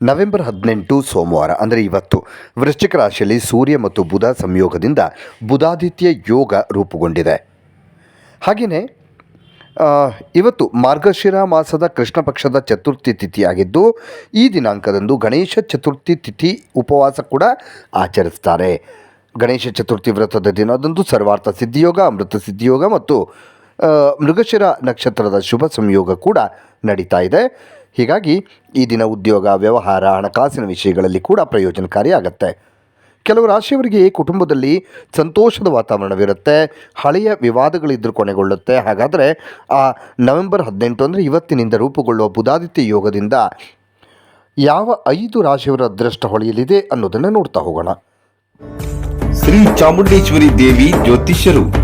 November ಹದಿನೆಂಟು ಸೋಮವಾರ, ಅಂದರೆ ಇವತ್ತು, ವೃಶ್ಚಿಕ ರಾಶಿಯಲ್ಲಿ ಸೂರ್ಯ ಮತ್ತು ಬುಧ ಸಂಯೋಗದಿಂದ ಬುಧಾದಿತ್ಯ ಯೋಗ ರೂಪುಗೊಂಡಿದೆ. ಹಾಗೆಯೇ ಇವತ್ತು ಮಾರ್ಗಶಿರ ಮಾಸದ ಕೃಷ್ಣ ಪಕ್ಷದ ಚತುರ್ಥಿ ತಿಥಿಯಾಗಿದ್ದು, ಈ ದಿನಾಂಕದಂದು ಗಣೇಶ ಚತುರ್ಥಿ ತಿಥಿ ಉಪವಾಸ ಕೂಡ ಆಚರಿಸ್ತಾರೆ. ಗಣೇಶ ಚತುರ್ಥಿ ವ್ರತದ ದಿನದಂದು ಸರ್ವಾರ್ಥ ಸಿದ್ಧಿಯೋಗ, ಅಮೃತ ಸಿದ್ಧಿಯೋಗ ಮತ್ತು ಮೃಗಶಿರ ನಕ್ಷತ್ರದ ಶುಭ ಸಂಯೋಗ ಕೂಡ ನಡೀತಾ ಇದೆ. ಹೀಗಾಗಿ ಈ ದಿನ ಉದ್ಯೋಗ, ವ್ಯವಹಾರ, ಹಣಕಾಸಿನ ವಿಷಯಗಳಲ್ಲಿ ಕೂಡ ಪ್ರಯೋಜನಕಾರಿಯಾಗತ್ತೆ. ಕೆಲವು ರಾಶಿಯವರಿಗೆ ಕುಟುಂಬದಲ್ಲಿ ಸಂತೋಷದ ವಾತಾವರಣವಿರುತ್ತೆ, ಹಳೆಯ ವಿವಾದಗಳಿದ್ದರೂ ಕೊನೆಗೊಳ್ಳುತ್ತೆ. ಹಾಗಾದರೆ ಆ ನವೆಂಬರ್ ಹದಿನೆಂಟು ಅಂದರೆ ಇವತ್ತಿನಿಂದ ರೂಪುಗೊಳ್ಳುವ ಬುಧಾದಿತ್ಯ ಯೋಗದಿಂದ ಯಾವ ಐದು ರಾಶಿಯವರ ಅದೃಷ್ಟ ಹೊಳೆಯಲಿದೆ ಅನ್ನೋದನ್ನು ನೋಡ್ತಾ ಹೋಗೋಣ. ಶ್ರೀ ಚಾಮುಂಡೇಶ್ವರಿ ದೇವಿ ಜ್ಯೋತಿಷ್ಯರು.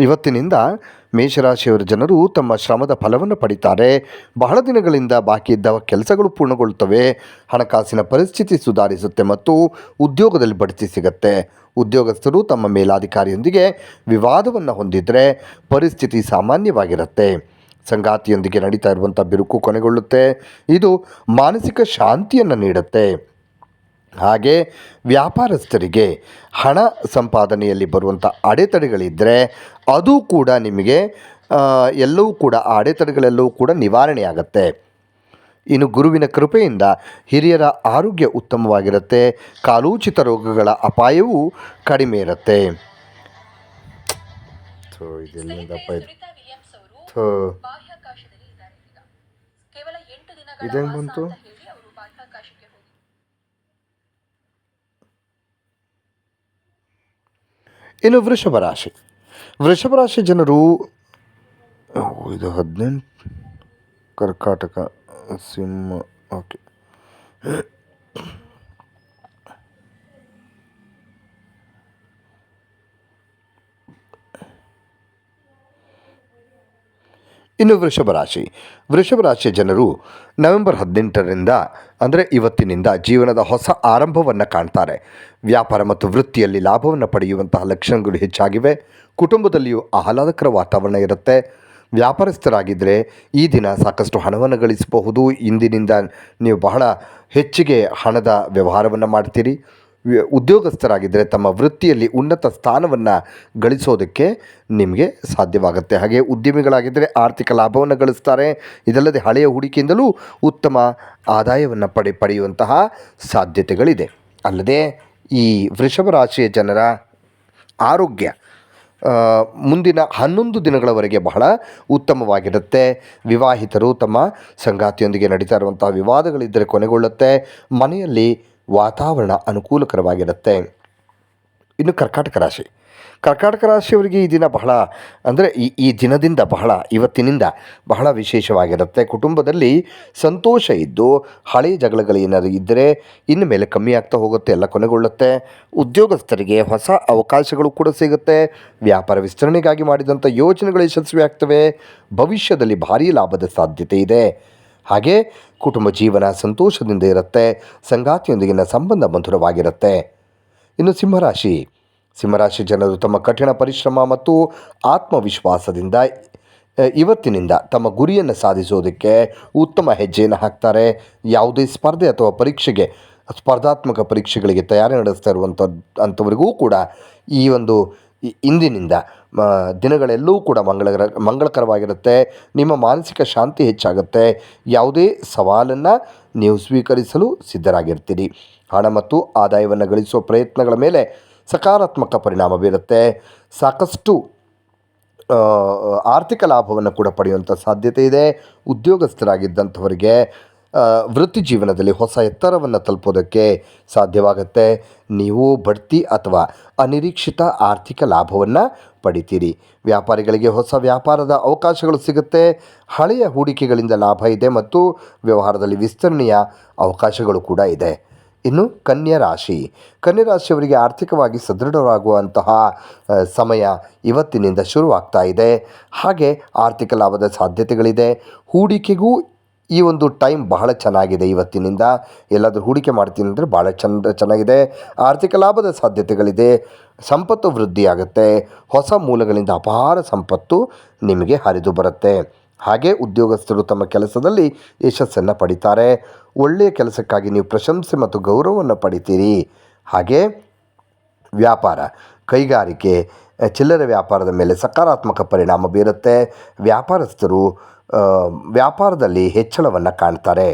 ಇವತ್ತಿನಿಂದ ಮೇಷರಾಶಿಯವರ ಜನರು ತಮ್ಮ ಶ್ರಮದ ಫಲವನ್ನು ಪಡಿತಾರೆ. ಬಹಳ ದಿನಗಳಿಂದ ಬಾಕಿ ಇದ್ದ ಕೆಲಸಗಳು ಪೂರ್ಣಗೊಳ್ಳುತ್ತವೆ. ಹಣಕಾಸಿನ ಪರಿಸ್ಥಿತಿ ಸುಧಾರಿಸುತ್ತೆ ಮತ್ತು ಉದ್ಯೋಗದಲ್ಲಿ ಬಡ್ತಿ ಸಿಗುತ್ತೆ. ಉದ್ಯೋಗಸ್ಥರು ತಮ್ಮ ಮೇಲಾಧಿಕಾರಿಯೊಂದಿಗೆ ವಿವಾದವನ್ನು ಹೊಂದಿದರೆ ಪರಿಸ್ಥಿತಿ ಸಾಮಾನ್ಯವಾಗಿರುತ್ತೆ. ಸಂಗಾತಿಯೊಂದಿಗೆ ನಡೀತಾ ಇರುವಂಥ ಬಿರುಕು ಕೊನೆಗೊಳ್ಳುತ್ತೆ. ಇದು ಮಾನಸಿಕ ಶಾಂತಿಯನ್ನು ನೀಡುತ್ತೆ. ಹಾಗೆ ವ್ಯಾಪಾರಸ್ಥರಿಗೆ ಹಣ ಸಂಪಾದನೆಯಲ್ಲಿ ಬರುವಂಥ ಅಡೆತಡೆಗಳಿದ್ದರೆ ಅದು ಕೂಡ ನಿಮಗೆ ಎಲ್ಲವೂ ಕೂಡ ಆ ಅಡೆತಡೆಗಳೆಲ್ಲವೂ ಕೂಡ ನಿವಾರಣೆಯಾಗತ್ತೆ. ಇನ್ನು ಗುರುವಿನ ಕೃಪೆಯಿಂದ ಹಿರಿಯರ ಆರೋಗ್ಯ ಉತ್ತಮವಾಗಿರುತ್ತೆ ಕಾಲೂಚಿತ ರೋಗಗಳ ಅಪಾಯವೂ ಕಡಿಮೆ ಇರುತ್ತೆ. ಥೋ, ಇನ್ನು ವೃಷಭ ರಾಶಿ. ವೃಷಭ ರಾಶಿ ಜನರು ಓ, ಇದು ಹದಿನೆಂಟು ಕರ್ಕಾಟಕ ಸಿಂಹ ಓಕೆ. ಇನ್ನು ವೃಷಭ ರಾಶಿ. ವೃಷಭ ರಾಶಿಯ ಜನರು ನವೆಂಬರ್ ಹದಿನೆಂಟರಿಂದ, ಅಂದರೆ ಇವತ್ತಿನಿಂದ ಜೀವನದ ಹೊಸ ಆರಂಭವನ್ನು ಕಾಣ್ತಾರೆ. ವ್ಯಾಪಾರ ಮತ್ತು ವೃತ್ತಿಯಲ್ಲಿ ಲಾಭವನ್ನು ಪಡೆಯುವಂತಹ ಲಕ್ಷಣಗಳು ಹೆಚ್ಚಾಗಿವೆ. ಕುಟುಂಬದಲ್ಲಿಯೂ ಆಹ್ಲಾದಕರ ವಾತಾವರಣ ಇರುತ್ತೆ. ವ್ಯಾಪಾರಸ್ಥರಾಗಿದ್ದರೆ ಈ ದಿನ ಸಾಕಷ್ಟು ಹಣವನ್ನು ಗಳಿಸಬಹುದು. ಇಂದಿನಿಂದ ನೀವು ಬಹಳ ಹೆಚ್ಚಿಗೆ ಹಣದ ವ್ಯವಹಾರವನ್ನು ಮಾಡ್ತೀರಿ. ಉದ್ಯೋಗಸ್ಥರಾಗಿದ್ದರೆ ತಮ್ಮ ವೃತ್ತಿಯಲ್ಲಿ ಉನ್ನತ ಸ್ಥಾನವನ್ನು ಗಳಿಸೋದಕ್ಕೆ ನಿಮಗೆ ಸಾಧ್ಯವಾಗುತ್ತೆ. ಹಾಗೆ ಉದ್ಯಮಿಗಳಾಗಿದ್ದರೆ ಆರ್ಥಿಕ ಲಾಭವನ್ನು ಗಳಿಸ್ತಾರೆ. ಇದಲ್ಲದೆ ಹಳೆಯ ಹೂಡಿಕೆಯಿಂದಲೂ ಉತ್ತಮ ಆದಾಯವನ್ನು ಪಡೆ ಪಡೆಯುವಂತಹ ಸಾಧ್ಯತೆಗಳಿದೆ. ಅಲ್ಲದೆ ಈ ವೃಷಭ ರಾಶಿಯ ಜನರ ಆರೋಗ್ಯ ಮುಂದಿನ ಹನ್ನೊಂದು ದಿನಗಳವರೆಗೆ ಬಹಳ ಉತ್ತಮವಾಗಿರುತ್ತೆ. ವಿವಾಹಿತರು ತಮ್ಮ ಸಂಗಾತಿಯೊಂದಿಗೆ ನಡೀತಾ ಇರುವಂತಹ ವಿವಾದಗಳಿದ್ದರೆ ಕೊನೆಗೊಳ್ಳುತ್ತೆ. ಮನೆಯಲ್ಲಿ ವಾತಾವರಣ ಅನುಕೂಲಕರವಾಗಿರುತ್ತೆ. ಇನ್ನು ಕರ್ಕಾಟಕ ರಾಶಿ. ಕರ್ಕಾಟಕ ರಾಶಿಯವರಿಗೆ ಈ ದಿನ ಬಹಳ, ಅಂದರೆ ಈ ಈ ದಿನದಿಂದ ಬಹಳ, ಇವತ್ತಿನಿಂದ ಬಹಳ ವಿಶೇಷವಾಗಿರುತ್ತೆ. ಕುಟುಂಬದಲ್ಲಿ ಸಂತೋಷ ಇದ್ದು, ಹಳೆ ಜಗಳಗಳು ಏನಾದರೂ ಇದ್ದರೆ ಇನ್ನು ಮೇಲೆ ಕಮ್ಮಿ ಆಗ್ತಾ ಹೋಗುತ್ತೆ, ಎಲ್ಲ ಕೊನೆಗೊಳ್ಳುತ್ತೆ. ಉದ್ಯೋಗಸ್ಥರಿಗೆ ಹೊಸ ಅವಕಾಶಗಳು ಕೂಡ ಸಿಗುತ್ತೆ. ವ್ಯಾಪಾರ ವಿಸ್ತರಣೆಗಾಗಿ ಮಾಡಿದಂಥ ಯೋಜನೆಗಳು ಯಶಸ್ವಿ ಆಗ್ತವೆ ಭವಿಷ್ಯದಲ್ಲಿ ಭಾರೀ ಲಾಭದ ಸಾಧ್ಯತೆ ಇದೆ. ಹಾಗೆ ಕುಟುಂಬ ಜೀವನ ಸಂತೋಷದಿಂದ ಇರುತ್ತೆ, ಸಂಗಾತಿಯೊಂದಿಗಿನ ಸಂಬಂಧ ಮಧುರವಾಗಿರುತ್ತೆ. ಇನ್ನು ಸಿಂಹರಾಶಿ. ಸಿಂಹರಾಶಿ ಜನರು ತಮ್ಮ ಕಠಿಣ ಪರಿಶ್ರಮ ಮತ್ತು ಆತ್ಮವಿಶ್ವಾಸದಿಂದ ಇವತ್ತಿನಿಂದ ತಮ್ಮ ಗುರಿಯನ್ನು ಸಾಧಿಸೋದಕ್ಕೆ ಉತ್ತಮ ಹೆಜ್ಜೆಯನ್ನು ಹಾಕ್ತಾರೆ. ಯಾವುದೇ ಸ್ಪರ್ಧೆ ಅಥವಾ ಪರೀಕ್ಷೆಗೆ, ಸ್ಪರ್ಧಾತ್ಮಕ ಪರೀಕ್ಷೆಗಳಿಗೆ ತಯಾರಿ ನಡೆಸ್ತಾ ಇರುವಂಥ ಅಂಥವರಿಗೂ ಕೂಡ ಈ ಒಂದು ಇ- ಇಂದಿನಿಂದ ದಿನಗಳೆಲ್ಲವೂ ಕೂಡ ಮಂಗಳಕರ ಮಂಗಳಕರವಾಗಿರುತ್ತೆ. ನಿಮ್ಮ ಮಾನಸಿಕ ಶಾಂತಿ ಹೆಚ್ಚಾಗುತ್ತೆ. ಯಾವುದೇ ಸವಾಲನ್ನು ನೀವು ಸ್ವೀಕರಿಸಲು ಸಿದ್ಧರಾಗಿರ್ತೀರಿ. ಹಣ ಮತ್ತು ಆದಾಯವನ್ನು ಗಳಿಸುವ ಪ್ರಯತ್ನಗಳ ಮೇಲೆ ಸಕಾರಾತ್ಮಕ ಪರಿಣಾಮ ಬೀರುತ್ತೆ. ಸಾಕಷ್ಟು ಆರ್ಥಿಕ ಲಾಭವನ್ನು ಕೂಡ ಪಡೆಯುವಂಥ ಸಾಧ್ಯತೆ ಇದೆ. ಉದ್ಯೋಗಸ್ಥರಾಗಿದ್ದಂಥವರಿಗೆ ವೃತ್ತಿ ಜೀವನದಲ್ಲಿ ಹೊಸ ಎತ್ತರವನ್ನು ತಲುಪೋದಕ್ಕೆ ಸಾಧ್ಯವಾಗುತ್ತೆ. ನೀವು ಬಡ್ತಿ ಅಥವಾ ಅನಿರೀಕ್ಷಿತ ಆರ್ಥಿಕ ಲಾಭವನ್ನು ಪಡಿತೀರಿ. ವ್ಯಾಪಾರಿಗಳಿಗೆ ಹೊಸ ವ್ಯಾಪಾರದ ಅವಕಾಶಗಳು ಸಿಗುತ್ತೆ. ಹಳೆಯ ಹೂಡಿಕೆಗಳಿಂದ ಲಾಭ ಇದೆ ಮತ್ತು ವ್ಯವಹಾರದಲ್ಲಿ ವಿಸ್ತರಣೆಯ ಅವಕಾಶಗಳು ಕೂಡ ಇದೆ. ಇನ್ನು ಕನ್ಯಾ ರಾಶಿ. ಕನ್ಯಾ ರಾಶಿಯವರಿಗೆ ಆರ್ಥಿಕವಾಗಿ ಸದೃಢವಾಗುವಂತಹ ಸಮಯ ಇವತ್ತಿನಿಂದ ಶುರುವಾಗ್ತಾ ಇದೆ. ಹಾಗೆ ಆರ್ಥಿಕ ಲಾಭದ ಸಾಧ್ಯತೆಗಳಿದೆ. ಹೂಡಿಕೆಗೂ ಈ ಒಂದು ಟೈಮ್ ಬಹಳ ಚೆನ್ನಾಗಿದೆ ಇವತ್ತಿನಿಂದ. ಎಲ್ಲಾದರೂ ಹೂಡಿಕೆ ಮಾಡ್ತೀನಿ ಅಂದರೆ ಭಾಳ ಚಂದ, ಚೆನ್ನಾಗಿದೆ. ಆರ್ಥಿಕ ಲಾಭದ ಸಾಧ್ಯತೆಗಳಿದೆ. ಸಂಪತ್ತು ವೃದ್ಧಿಯಾಗುತ್ತೆ. ಹೊಸ ಮೂಲಗಳಿಂದ ಅಪಾರ ಸಂಪತ್ತು ನಿಮಗೆ ಹರಿದು ಬರುತ್ತೆ. ಹಾಗೆ ಉದ್ಯೋಗಸ್ಥರು ತಮ್ಮ ಕೆಲಸದಲ್ಲಿ ಯಶಸ್ಸನ್ನು ಪಡಿತಾರೆ. ಒಳ್ಳೆಯ ಕೆಲಸಕ್ಕಾಗಿ ನೀವು ಪ್ರಶಂಸೆ ಮತ್ತು ಗೌರವವನ್ನು ಪಡಿತೀರಿ. ಹಾಗೆ ವ್ಯಾಪಾರ, ಕೈಗಾರಿಕೆ, ಚಿಲ್ಲರೆ ವ್ಯಾಪಾರದ ಮೇಲೆ ಸಕಾರಾತ್ಮಕ ಪರಿಣಾಮ ಬೀರುತ್ತೆ. ವ್ಯಾಪಾರಸ್ಥರು ವ್ಯಾಪಾರದಲ್ಲಿ ಹೆಚ್ಚಳವನ್ನು ಕಾಣ್ತಾರೆ.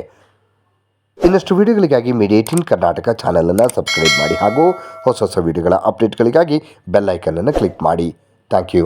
ಇನ್ನಷ್ಟು ವಿಡಿಯೋಗಳಿಗಾಗಿ ಮೀಡಿಯೇಟಿನ್ ಕರ್ನಾಟಕ ಚಾನಲನ್ನು ಸಬ್ಸ್ಕ್ರೈಬ್ ಮಾಡಿ ಹಾಗೂ ಹೊಸ ಹೊಸ ವಿಡಿಯೋಗಳ ಅಪ್ಡೇಟ್ಗಳಿಗಾಗಿ ಬೆಲ್ ಐಕನನ್ನು ಕ್ಲಿಕ್ ಮಾಡಿ. Thank you.